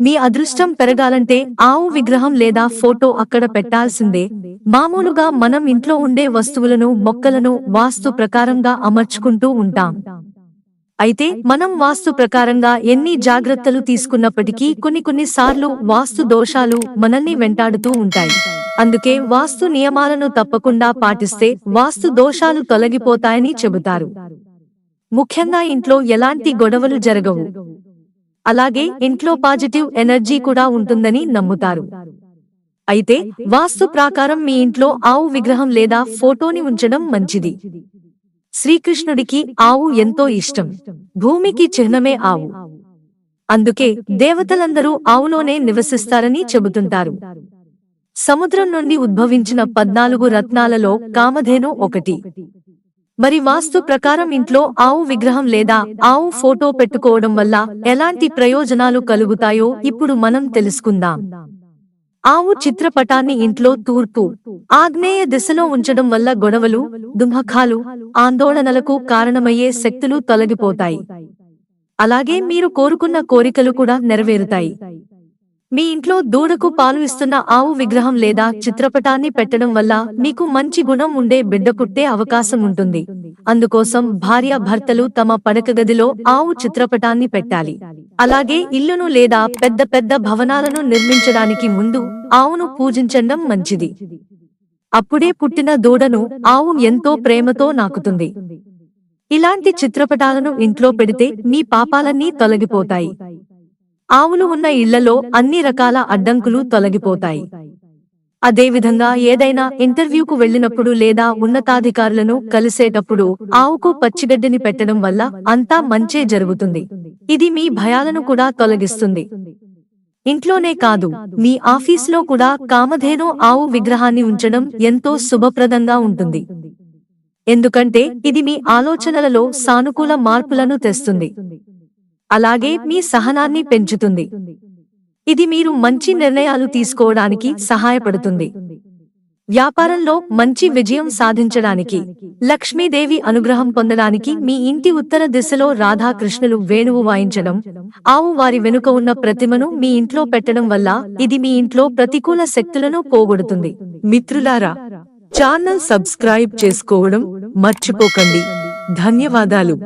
మీ అదృష్టం పెరగాలంటే ఆవు విగ్రహం లేదా ఫోటో అక్కడ పెట్టాల్సిందే. మామూలుగా మనం ఇంట్లో ఉండే వస్తువులను మొక్కలను వాస్తు ప్రకారంగా అమర్చుకుంటూ ఉంటాం. అయితే మనం వాస్తు ప్రకారంగా ఎన్ని జాగ్రత్తలు తీసుకున్నప్పటికీ కొన్ని కొన్ని సార్లు వాస్తు దోషాలు మనల్ని వెంటాడుతూ ఉంటాయి. అందుకే వాస్తు నియమాలను తప్పకుండా పాటిస్తే వాస్తు దోషాలు తొలగిపోతాయని చెబుతారు. ముఖ్యంగా ఇంట్లో ఎలాంటి గొడవలు జరగవు. అలాగే ఇంట్లో పాజిటివ్ ఎనర్జీ కూడా ఉంటుందని నమ్ముతారు. అయితే వాస్తు ప్రకారం మీ ఇంట్లో ఆవు విగ్రహం లేదా ఫోటోని ఉంచడం మంచిది. శ్రీకృష్ణుడికి ఆవు ఎంతో ఇష్టం. భూమికి చిహ్నమే ఆవు. అందుకే దేవతలందరూ ఆవులోనే నివసిస్తారని చెబుతుంటారు. సముద్రం నుండి ఉద్భవించిన పద్నాలుగు రత్నాలలో కామధేను ఒకటి. మరి వాస్తు ప్రకారం ఇంట్లో ఆవు విగ్రహం లేదా ఆవు ఫోటో పెట్టుకోవడం వల్ల ఎలాంటి ప్రయోజనాలు కలుగుతాయో ఇప్పుడు మనం తెలుసుకుందాం. ఆవు చిత్రపటాన్ని ఇంట్లో తూర్పు ఆగ్నేయ దిశలో ఉంచడం వల్ల గొడవలు దుమఖాలు ఆందోళనలకు కారణమయ్యే శక్తులు తొలగిపోతాయి. అలాగే మీరు కోరుకున్న కోరికలు కూడా నెరవేరుతాయి. మీ ఇంట్లో దూడకు పాలు ఇస్తున్న ఆవు విగ్రహం లేదా చిత్రపటాన్ని పెట్టడం వల్ల మీకు మంచి గుణం ఉండే బిడ్డ కుట్టే అవకాశం ఉంటుంది. అందుకోసం భార్య భర్తలు తమ పడక గదిలో ఆవు చిత్రపటాన్ని పెట్టాలి. అలాగే ఇల్లును లేదా పెద్ద పెద్ద భవనాలను నిర్మించడానికి ముందు ఆవును పూజించడం మంచిది. అప్పుడే పుట్టిన దూడను ఆవు ఎంతో ప్రేమతో నాకుతుంది. ఇలాంటి చిత్రపటాలను ఇంట్లో పెడితే మీ పాపాలన్నీ తొలగిపోతాయి. ఆవులు ఉన్న ఇళ్ళలో అన్ని రకాల అడ్డంకులు తొలగిపోతాయి. అదేవిధంగా ఏదైనా ఇంటర్వ్యూకు వెళ్ళినప్పుడు లేదా ఉన్నతాధికారులను కలిసేటప్పుడు ఆవుకు పచ్చిగడ్డిని పెట్టడం వల్ల అంతా మంచే జరుగుతుంది. ఇది మీ భయాలను కూడా తొలగిస్తుంది. ఇంట్లోనే కాదు మీ ఆఫీసులో కూడా కామధేను ఆవు విగ్రహాన్ని ఉంచడం ఎంతో శుభప్రదంగా ఉంటుంది. ఎందుకంటే ఇది మీ ఆలోచనలలో సానుకూల మార్పులను తెస్తుంది. అలాగే మీ సహనాన్ని పెంచుతుంది. ఇది మీరు మంచి నిర్ణయాలు తీసుకోవడానికి సహాయపడుతుంది. వ్యాపారంలో మంచి విజయం సాధించడానికి లక్ష్మీదేవి అనుగ్రహం పొందడానికి మీ ఇంటి ఉత్తర దిశలో రాధాకృష్ణులు వేణువు వాయించడం ఆవు వారి వెనుక ఉన్న ప్రతిమను మీ ఇంట్లో పెట్టడం వల్ల ఇది మీ ఇంట్లో ప్రతికూల శక్తులను పోగొడుతుంది. మిత్రులారా ఛానల్ సబ్స్క్రైబ్ చేసుకోవడం మర్చిపోకండి. ధన్యవాదాలు.